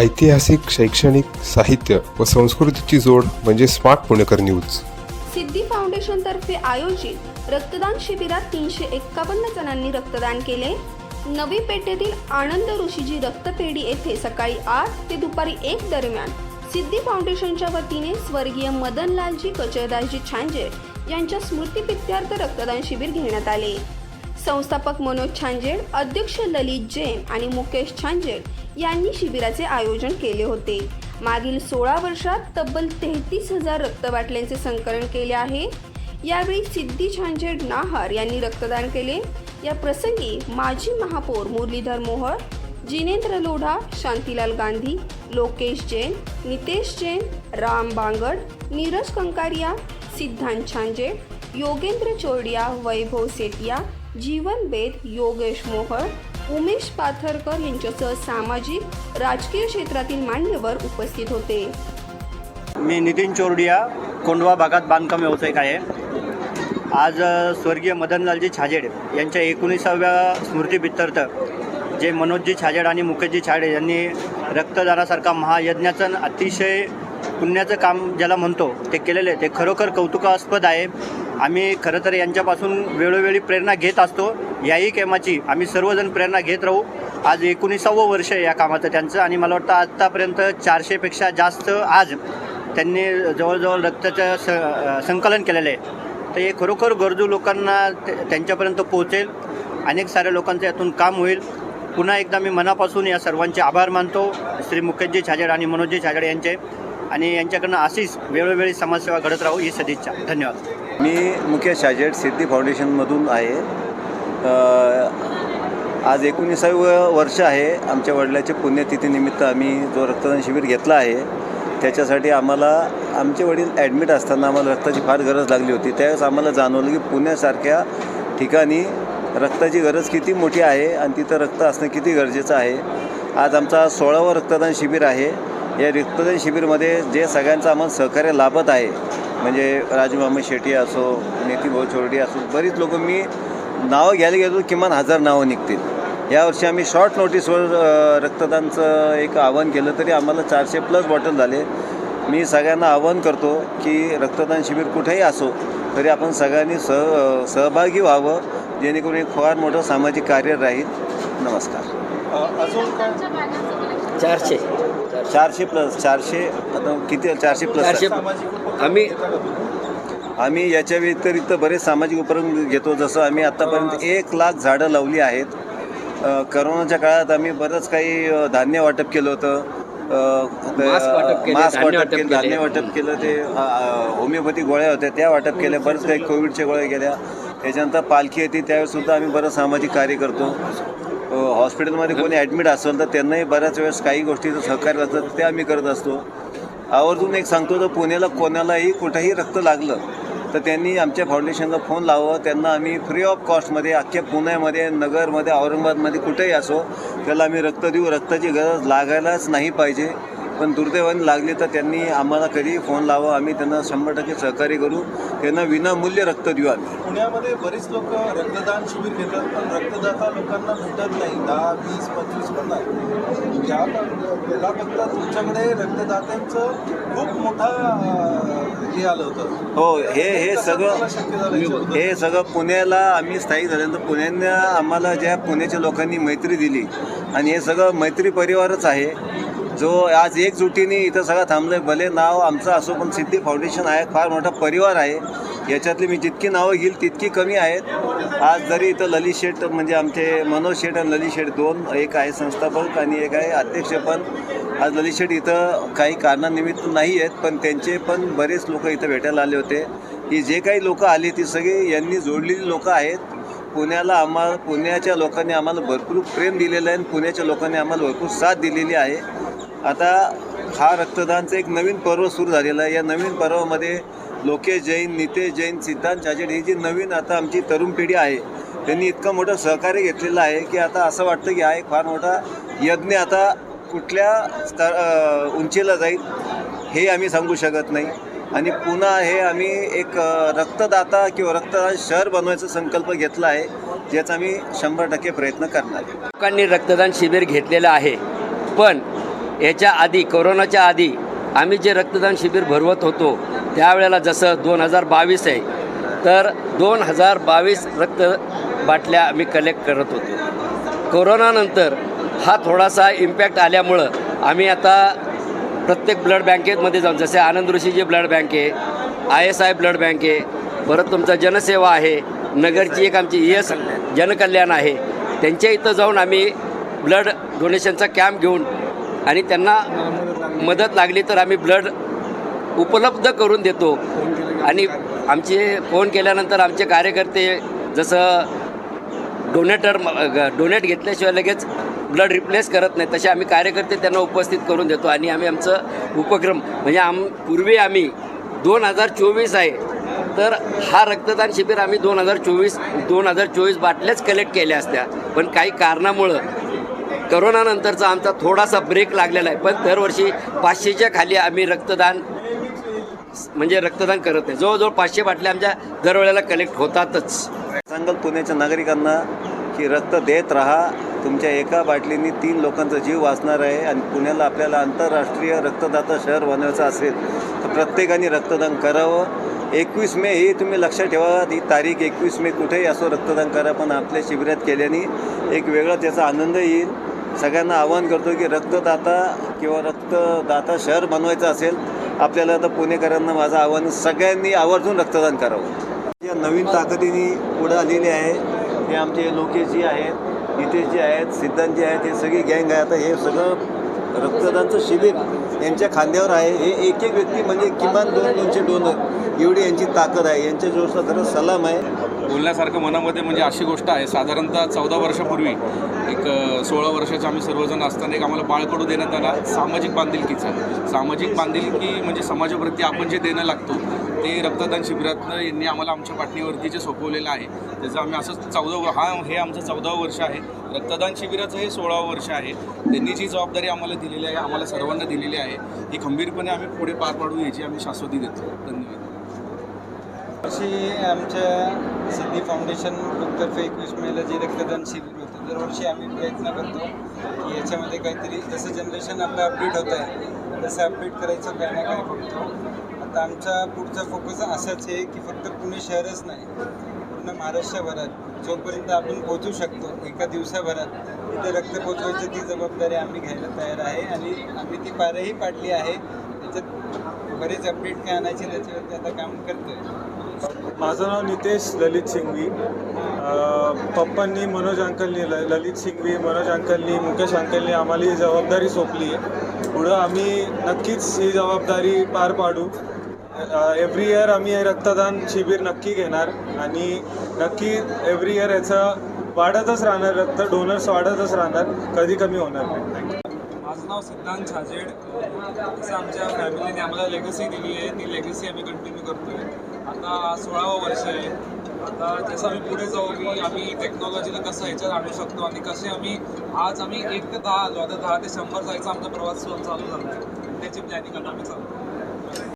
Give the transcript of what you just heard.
ऐतिहासिक शैक्षणिक साहित्य व संस्कृतीची जोड म्हणजे स्मार्ट पुणेकर न्यूज. सिद्धी फाउंडेशनतर्फे आयोजित रक्तदान शिबिरात तीनशे एक्कावन्न जणांनी रक्तदान केले. नवी पेठेतील आनंद ऋषीजी रक्तपेढी येथे सकाळी आठ ते दुपारी एक दरम्यान सिद्धी फाउंडेशनच्या वतीने स्वर्गीय मदनलालजी कचरदासजी छांजे यांच्या स्मृतीप्रित्यर्थ रक्तदान शिबिर घेण्यात आले. संस्थापक मनोज छांजेड अध्यक्ष ललित जैन आणि मुकेश छांजेड यांनी शिबिराचे आयोजन केले होते. मागील सोळा वर्षात तब्बल तेहतीस हजार रक्तबाटल्यांचे संकलन केले आहे. यावेळी सिद्धी छांजेड नाहर यांनी रक्तदान केले. या प्रसंगी माजी महापौर मुरलीधर मोहर जिनेंद्र लोढा शांतीलाल गांधी लोकेश जैन नितेश जैन राम बांगड नीरज कंकारिया सिद्धांत छांजे योगेंद्र चोरडिया वैभव सेटिया जीवन बेद योगेश मोहळ उमेश पाथरकर यांच्यासह सामाजिक राजकीय क्षेत्रातील मान्यवर उपस्थित होते. मी नितीन चोरडिया कोंडवा भागात बांधकाम व्यावसायिक आहे. आज स्वर्गीय मदनलालजी छाजेड यांच्या एकोणीसाव्या स्मृतीभित्तर्थ जे मनोजजी छाजेड आणि मुकेशजी छाजेड यांनी रक्तदानासारखा महायज्ञाचं अतिशय पुण्याचं काम ज्याला म्हणतो ते केलेलं आहे. ते खरोखर कौतुकास्पद आहे. आम्ही खरं तर यांच्यापासून वेळोवेळी प्रेरणा घेत असतो. याही कामाची आम्ही सर्वजण प्रेरणा घेत राहू. आज एकोणीसावं वर्ष आहे या कामाचं त्यांचं आणि मला वाटतं आत्तापर्यंत चारशेपेक्षा जास्त आज त्यांनी जवळजवळ रक्ताचं स संकलन केलेलं आहे. तर हे खरोखर गरजू लोकांना ते- त्यांच्यापर्यंत पोहोचेल. अनेक साऱ्या लोकांचं यातून काम होईल. पुन्हा एकदा मी मनापासून या सर्वांचे आभार मानतो. श्री मुकेशजी छाजेड आणि मनोजजी छाजेड यांचे. आणि यांच्याकडनं अशीच वेळोवेळी समाजसेवा घडत राहू ही सदिच्छा. धन्यवाद. मी मुकेश शाजेट सिद्धी फाउंडेशनमधून आहे. आज एकोणीसावं वर्ष आहे. आमच्या वडिलाच्या पुण्यतिथीनिमित्त आम्ही जो रक्तदान शिबिर घेतला आहे त्याच्यासाठी आम्हाला आमचे वडील ॲडमिट असताना आम्हाला रक्ताची फार गरज लागली होती. त्यावेळेस आम्हाला जाणवलं की पुण्यासारख्या ठिकाणी रक्ताची गरज किती मोठी आहे आणि तिथं रक्त असणं किती गरजेचं आहे. आज आमचा सोळावं रक्तदान शिबिर आहे. या रक्तदान शिबिरमध्ये जे सगळ्यांचं आम्हाला सहकार्य लाभत आहे म्हणजे राजू मामा शेट्टी असो भाऊ चोरडी असो बरीच लोक मी नावं घ्यायला गेलो किमान हजार नावं निघतील. यावर्षी आम्ही शॉर्ट नोटीसवर रक्तदानचं एक आवाहन केलं तरी आम्हाला चारशे प्लस बॉटल झाले. मी सगळ्यांना आवाहन करतो की रक्तदान शिबिर कुठेही असो तरी आपण सगळ्यांनी सह सहभागी व्हावं जेणेकरून एक फार मोठं सामाजिक कार्य राहील. नमस्कार. चारशे. चारशे प्लस चारशे आता किती चारशे प्लस चारशे आम्ही आम्ही याच्या व्यतिरिक्त बरेच सामाजिक उपक्रम घेतो. जसं आम्ही आत्तापर्यंत एक लाख झाडं लावली आहेत. अ, करोनाच्या काळात आम्ही बरंच काही अ, धान्य वाटप केलं होतं. अ, त- मास्क वाटप केले, मास्क धान्य वाटप वाटप केलं केले. धान्य वाटप केलं ते अ, अ, होमिओपॅथी गोळ्या होत्या त्या वाटप केल्या बरंच काही कोविडच्या गोळ्या गेल्या. त्याच्यानंतर पालखी येते त्यावेळेस सुद्धा आम्ही बरंच सामाजिक कार्य करतो. हॉस्पिटलमध्ये कोणी ॲडमिट असेल तर त्यांनाही बऱ्याच वेळेस काही गोष्टीचं सहकार्य असतं ते आम्ही करत असतो. आवर्जून एक सांगतो तर पुण्याला कोणालाही कुठंही रक्त लागलं तर त्यांनी आमच्या फाउंडेशनला फोन लावावं. त्यांना आम्ही फ्री ऑफ कॉस्टमध्ये अख्ख्या पुण्यामध्ये नगरमध्ये औरंगाबादमध्ये कुठेही असो त्याला आम्ही रक्त देऊ. रक्ताची गरज लागायलाच नाही पाहिजे. पण दुर्दैवाने लागली तर त्यांनी आम्हाला कधी फोन लावा आम्ही त्यांना शंभर टक्के सहकार्य करू. त्यांना विनामूल्य रक्त देऊ आम्ही. पुण्यामध्ये बरेच लोक रक्तदान शिबिर घेतात पण रक्तदाता लोकांना भेटत नाही. दहा वीस पंचवीस पण नाही. या बघता तुमच्याकडे रक्तदात्यांचं खूप मोठा हे आलं होतं. हो हे हे सगळं? हे सगळं पुण्याला आम्ही स्थायिक झाल्यानंतर पुण्यानं आम्हाला ज्या पुण्याच्या लोकांनी मैत्री दिली आणि हे सगळं मैत्री परिवारच आहे. जो आज एकजुटीने इथं सगळं थांबलं आहे भले नाव आमचं असो पण सिद्धी फाउंडेशन आहे. फार मोठा परिवार आहे. याच्यातली मी जितकी नावं घेईल तितकी कमी आहेत. आज जरी इथं ललित शेठ म्हणजे आमचे मनोज शेठ आणि ललित शेठ दोन एक आहे संस्थापक आणि एक आहे अध्यक्ष पण. आज ललित शेठ इथं काही कारणानिमित्त नाही आहेत पण त्यांचे पण बरेच लोक इथं भेटायला आले होते. की जे काही लोक आली ती सगळी यांनी जोडलेली लोकं आहेत. पुण्याला आम्हाला पुण्याच्या लोकांनी आम्हाला भरपूर प्रेम दिलेलं आहे आणि पुण्याच्या लोकांनी आम्हाला भरपूर साथ दिलेली आहे. आता हा रक्तदानचं एक नवीन पर्व सुरू झालेला आहे. या नवीन पर्वामध्ये लोकेश जैन नितेश जैन सिद्धांत चाचेड ही जी नवीन आता आमची तरुण पिढी आहे त्यांनी इतकं मोठं सहकार्य घेतलेलं आहे की आता असं वाटतं की हा एक फार मोठा यज्ञ आता कुठल्या स्तर उंचीला जाईल हे आम्ही सांगू शकत नाही. आणि पुन्हा हे आम्ही एक रक्तदाता किंवा रक्तदान शहर बनवायचा संकल्प घेतला आहे ज्याचा आम्ही शंभर टक्के प्रयत्न करणार आहे. लोकांनी रक्तदान शिबिर घेतलेलं आहे पण याच्या आधी कोरोनाच्या आधी आम्ही जे रक्तदान शिबिर भरवत होतो त्यावेळेला जसं दोन हजार बावीस आहे तर दोन हजार बावीस रक्त बाटल्या आम्ही कलेक्ट करत होतो. कोरोनानंतर हा थोडासा इम्पॅक्ट आल्यामुळं आम्ही आता प्रत्येक ब्लड बँकेमध्ये जाऊन जसे आनंद ऋषीची ब्लड बँक आहे I S I blood bank आहे परत तुमचा जनसेवा आहे नगरची एक आमची यस एस जनकल्याण आहे त्यांच्या इथं जाऊन आम्ही ब्लड डोनेशनचा कॅम्प घेऊन आणि त्यांना मदत लागली तर आम्ही ब्लड उपलब्ध करून देतो. आणि आमचे फोन केल्यानंतर आमचे कार्यकर्ते जसं डोनेटर डोनेट घेतल्याशिवाय लगेच ब्लड रिप्लेस करत नाही तसे आम्ही कार्यकर्ते त्यांना उपस्थित करून देतो. आणि आम्ही आमचं उपक्रम म्हणजे आम पूर्वी आम्ही दोन हजार चोवीस आहे तर हा रक्तदान शिबिर आम्ही दोन हजार चोवीस दोन हजार चोवीस बाटल्याच कलेक्ट केल्या असत्या. पण काही कारणामुळं करोनानंतरचा आमचा थोडासा ब्रेक लागलेला आहे. पण दरवर्षी पाचशेच्या खाली आम्ही रक्तदान म्हणजे रक्तदान करत नाही जवळजवळ पाचशे बाटल्या आमच्या दरवेळेला कलेक्ट होतातच. सांगल पुण्याच्या नागरिकांना की रक्त देत राहा. तुमच्या एका बाटलीने तीन लोकांचा जीव वाचणार आहे आणि पुण्याला आपल्याला आंतरराष्ट्रीय रक्तदाता शहर बनवायचं असेल तर प्रत्येकाने रक्तदान करावं. एकवीस मे ही तुम्ही लक्षात ठेवा ही तारीख एकवीस मे कुठेही असो रक्तदान करा पण आपल्या शिबिरात केल्याने एक वेगळा त्याचा आनंद येईल. सगळ्यांना आवाहन करतो की रक्तदाता किंवा रक्तदाता शहर बनवायचं असेल आपल्याला आता पुणेकरांना माझं आव्हान सगळ्यांनी आवर्जून रक्तदान करावं. या नवीन ताकदीने पुढं आलेली आहे. हे आमचे लोकेश जी आहेत नितेश जे आहेत सिद्धांत जी आहेत हे सगळी गँग आहे. आता हे सगळं रक्तदानचं शिबिर यांच्या खांद्यावर आहे. हे एक एक व्यक्ती म्हणजे किमान दोन दोनशे डोनर. एवढी यांची ताकद आहे. यांच्या जोशला खरंच सलाम आहे. बोलण्यासारखं मनामध्ये म्हणजे अशी गोष्ट आहे. साधारणतः चौदा वर्षापूर्वी एक सोळा वर्षाचे आम्ही सर्वजण असताना एक आम्हाला बाळकडू देण्यात आला. सामाजिक बांधिलकीचा. सामाजिक बांधिलकी म्हणजे समाजाप्रती आपण जे देणं लागतो ते रक्तदान शिबिरातनं यांनी आम्हाला आमच्या पाठणीवरती जे सोपवलेलं आहे. त्याचं आम्ही असंच चौदा हा हे आमचं चौदावं वर्ष आहे. रक्तदान शिबिराचं हे सोळावं वर्ष आहे. त्यांनी जी जबाबदारी आम्हाला दिलेली आहे आम्हाला सर्वांना दिलेली आहे ही खंबीरपणे आम्ही पुढे पार पाडू याची आम्ही शाश्वती देतो. धन्यवाद. दरवर्षी आमच्या सिद्धी फाउंडेशन ग्रुपतर्फे एकवीस मेला जे रक्तदान शिबिर होतं. दरवर्षी आम्ही प्रयत्न करतो की याच्यामध्ये काहीतरी जसं जनरेशन आपलं अपडेट होत आहे तसं अपडेट करायचं काय ना काय बघतो. आता आमचा पुढचा फोकस असाच आहे की फक्त पुणे शहरच नाही पूर्ण महाराष्ट्रभरात जोपर्यंत आपण पोचू शकतो एका दिवसाभरात तिथे रक्त पोचवायची ती जबाबदारी आम्ही घ्यायला तयार आहे आणि आम्ही ती पारही पाडली आहे. त्याच्यात बरेच अपडेट काय आणायचे त्याच्यावरती आता काम करतोय. माझं नाव नितेश ललित सिंघवी पप्पांनी मनोज अंकलनी ल ललित सिंघवी मनोज अंकलनी मुकेश अंकलनी आम्हाला ही जबाबदारी सोपली आहे. पुढं आम्ही नक्कीच ही जबाबदारी पार पाडू. एव्हरी इयर आम्ही हे रक्तदान शिबिर नक्की घेणार आणि नक्की एव्हरी इयर याचं वाढतच राहणार रक्त डोनर्स वाढतच राहणार कधी कमी होणार नाही. माझं नाव सिद्धांत छाजेड. जसं आमच्या फॅमिलीने आम्हाला लेगसी दिली आहे. ती लेगसी आम्ही कंटिन्यू करतो आहे आता सोळावं वर्ष आहे. आता जसं आम्ही पुढे जाऊ की आम्ही टेक्नॉलॉजीला कसं ह्याच्यात आणू शकतो आणि कसे आम्ही आज आम्ही एक ते दहा आलो आता दहा ते शंभर जायचा आमचा प्रवास चालू झाला आहे त्याची प्लॅनिंग आता आम्ही चालू